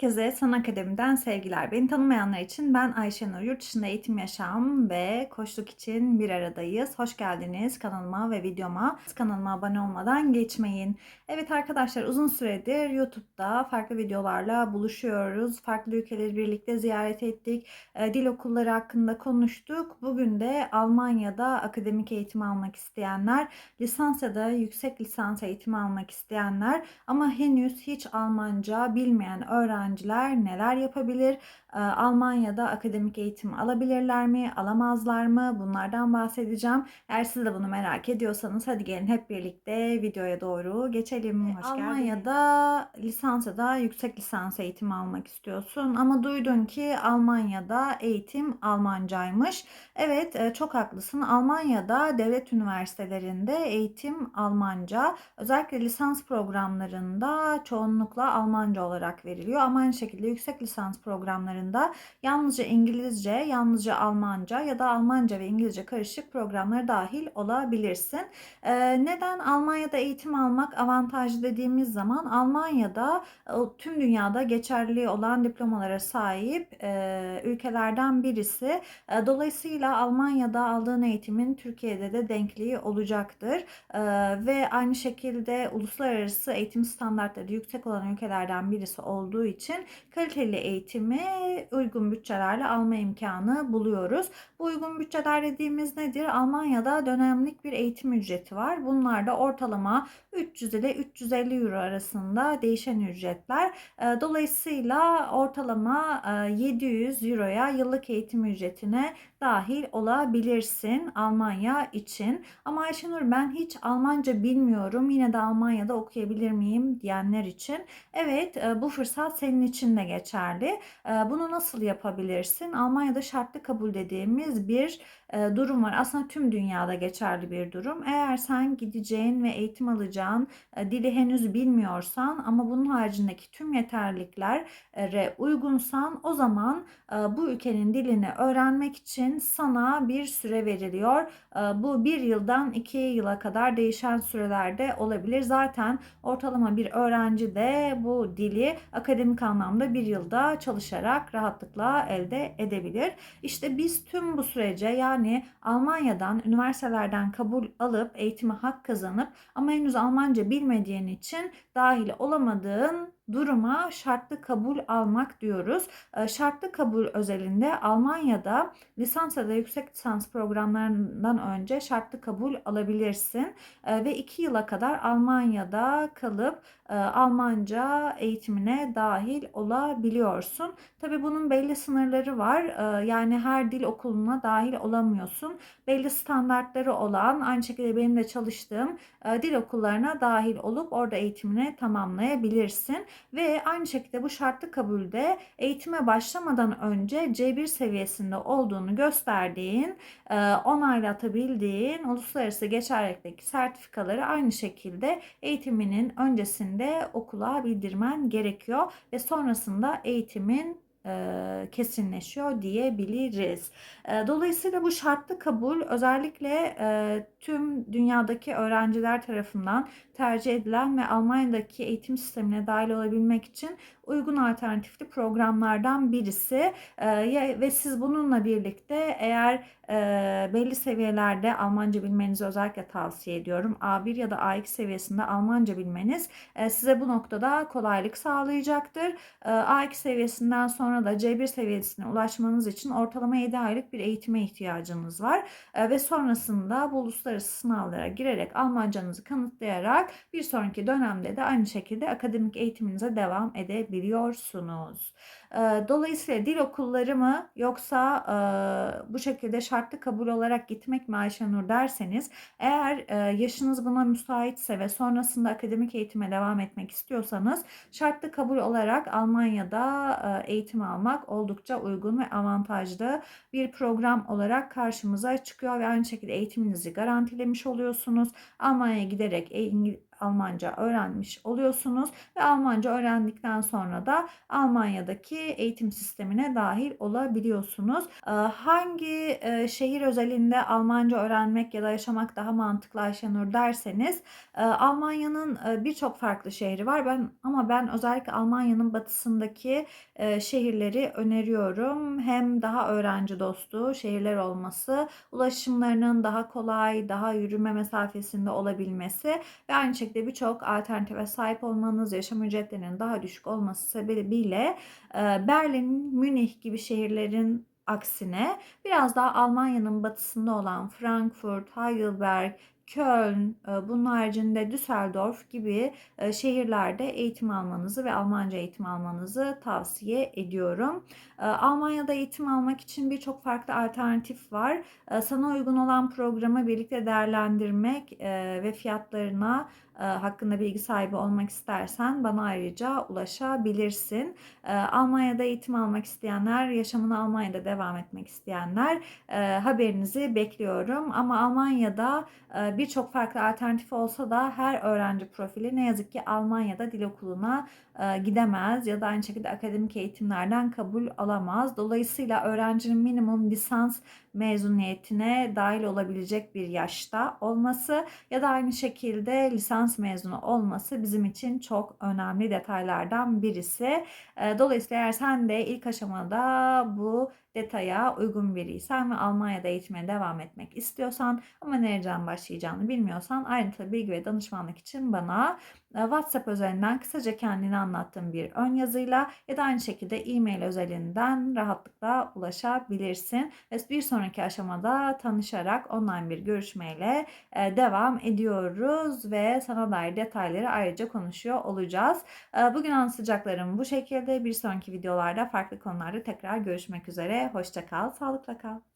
Herkese San Akademi'den sevgiler. Beni tanımayanlar için ben Ayşenur. Yurt dışında eğitim yaşam ve koçluk için bir aradayız. Hoş geldiniz kanalıma ve videoma. Kanalıma abone olmadan geçmeyin. Evet arkadaşlar uzun süredir YouTube'da farklı videolarla buluşuyoruz. Farklı ülkeleri birlikte ziyaret ettik. E, Dil okulları hakkında konuştuk. Bugün de Almanya'da akademik eğitim almak isteyenler, lisans ya da yüksek lisans eğitimi almak isteyenler ama henüz hiç Almanca bilmeyen öğrenciler neler yapabilir? Almanya'da akademik eğitim alabilirler mi, alamazlar mı? Bunlardan bahsedeceğim. Eğer siz de bunu merak ediyorsanız hadi gelin hep birlikte videoya doğru geçelim. Hoş Almanya'da lisans ya da yüksek lisans eğitimi almak istiyorsun ama duydun ki Almanya'da eğitim Almancaymış. Evet çok haklısın. Almanya'da devlet üniversitelerinde eğitim Almanca. Özellikle lisans programlarında çoğunlukla Almanca olarak veriliyor. Ama aynı şekilde yüksek lisans programlarında yalnızca İngilizce, yalnızca Almanca ya da Almanca ve İngilizce karışık programlara dahil olabilirsin. Ee, neden Almanya'da eğitim almak avantajlı dediğimiz zaman Almanya'da tüm dünyada geçerli olan diplomalara sahip e, ülkelerden birisi. E, dolayısıyla Almanya'da aldığın eğitimin Türkiye'de de denkliği olacaktır. E, ve aynı şekilde uluslararası eğitim standartları yüksek olan ülkelerden birisi olduğu için kaliteli eğitimi uygun bütçelerle alma imkanı buluyoruz. Bu uygun bütçeler dediğimiz nedir? Almanya'da dönemlik bir eğitim ücreti var. Bunlar da ortalama 300 ile 350 euro arasında değişen ücretler. Dolayısıyla ortalama 700 euroya yıllık eğitim ücretine dahil olabilirsin Almanya için. Ama Ayşenur ben hiç Almanca bilmiyorum yine de Almanya'da okuyabilir miyim diyenler için. Evet bu fırsat senin için de geçerli. Bunu nasıl yapabilirsin? Almanya'da şartlı kabul dediğimiz bir durum var. Aslında tüm dünyada geçerli bir durum. Eğer sen gideceğin ve eğitim alacağın dili henüz bilmiyorsan ama bunun haricindeki tüm yeterliliklere uygunsan o zaman bu ülkenin dilini öğrenmek için sana bir süre veriliyor. Bu bir yıldan iki yıla kadar değişen sürelerde olabilir. Zaten ortalama bir öğrenci de bu dili akademik anlamda bir yılda çalışarak rahatlıkla elde edebilir. İşte biz tüm bu sürece yani Almanya'dan, üniversitelerden kabul alıp eğitime hak kazanıp ama henüz Almanca bilmediğin için dahil olamadığın duruma şartlı kabul almak diyoruz. Ee, şartlı kabul özelinde Almanya'da lisans ya da yüksek lisans programlarından önce şartlı kabul alabilirsin ee, ve 2 yıla kadar Almanya'da kalıp e, Almanca eğitimine dahil olabiliyorsun. Tabi bunun belli sınırları var. Ee, yani her dil okuluna dahil olamıyorsun. Belli standartları olan aynı şekilde benim de çalıştığım e, dil okullarına dahil olup orada eğitimini tamamlayabilirsin. Ve aynı şekilde bu şartlı kabulde eğitime başlamadan önce C1 seviyesinde olduğunu gösterdiğin, e, onaylatabildiğin uluslararası geçerlikteki sertifikaları aynı şekilde eğitiminin öncesinde okula bildirmen gerekiyor. Ve sonrasında eğitimin e, kesinleşiyor diyebiliriz. E, dolayısıyla bu şartlı kabul özellikle e, tüm dünyadaki öğrenciler tarafından tercih edilen ve Almanya'daki eğitim sistemine dahil olabilmek için uygun alternatifli programlardan birisi ve siz bununla birlikte eğer belli seviyelerde Almanca bilmenizi özellikle tavsiye ediyorum. A1 ya da A2 seviyesinde Almanca bilmeniz size bu noktada kolaylık sağlayacaktır. A2 seviyesinden sonra da C1 seviyesine ulaşmanız için ortalama 7 aylık bir eğitime ihtiyacınız var ve sonrasında bu uluslararası sınavlara girerek Almancanızı kanıtlayarak bir sonraki dönemde de aynı şekilde akademik eğitiminize devam edebiliyorsunuz. Dolayısıyla dil okulları mı yoksa bu şekilde şartlı kabul olarak gitmek mi Ayşenur derseniz eğer yaşınız buna müsaitse ve sonrasında akademik eğitime devam etmek istiyorsanız şartlı kabul olarak Almanya'da eğitim almak oldukça uygun ve avantajlı bir program olarak karşımıza çıkıyor ve aynı şekilde eğitiminizi garantilemiş oluyorsunuz. Almanya'ya giderek Almanca öğrenmiş oluyorsunuz ve Almanca öğrendikten sonra da Almanya'daki eğitim sistemine dahil olabiliyorsunuz. Ee, Hangi e, şehir özelinde Almanca öğrenmek ya da yaşamak daha mantıklı Ayşenur derseniz e, Almanya'nın e, birçok farklı şehri var. Ben ama ben özellikle Almanya'nın batısındaki şehirleri öneriyorum. Hem daha öğrenci dostu şehirler olması, ulaşımlarının daha kolay, daha yürüme mesafesinde olabilmesi ve aynı şekilde birçok alternatife sahip olmanız, yaşam ücretlerinin daha düşük olması sebebiyle e, Berlin, Münih gibi şehirlerin aksine biraz daha Almanya'nın batısında olan Frankfurt, Heidelberg, Köln, e, bunun haricinde Düsseldorf gibi e, şehirlerde eğitim almanızı ve Almanca eğitim almanızı tavsiye ediyorum. Almanya'da eğitim almak için birçok farklı alternatif var. Sana uygun olan programı birlikte değerlendirmek ve fiyatlarına hakkında bilgi sahibi olmak istersen bana ayrıca ulaşabilirsin. Almanya'da eğitim almak isteyenler, yaşamını Almanya'da devam etmek isteyenler haberinizi bekliyorum. Ama Almanya'da birçok farklı alternatif olsa da her öğrenci profili ne yazık ki Almanya'da dil okuluna gidemez ya da aynı şekilde akademik eğitimlerden kabul alamaz. Dolayısıyla öğrencinin minimum lisans mezuniyetine dahil olabilecek bir yaşta olması ya da aynı şekilde lisans mezunu olması bizim için çok önemli detaylardan birisi. Dolayısıyla eğer sen de ilk aşamada bu detaya uygun biriysen ve Almanya'da eğitime devam etmek istiyorsan ama nereden başlayacağını bilmiyorsan ayrıntılı bilgi ve danışmanlık için bana e, WhatsApp üzerinden kısaca kendini anlattığım bir ön yazıyla ya da aynı şekilde e-mail özelinden rahatlıkla ulaşabilirsin. Ve bir sonraki aşamada tanışarak online bir görüşmeyle e, devam ediyoruz ve sana dair detayları ayrıca konuşuyor olacağız. E, bugün anlatacaklarım bu şekilde. Bir sonraki videolarda farklı konularda tekrar görüşmek üzere. Hoşça kal, sağlıkla kal.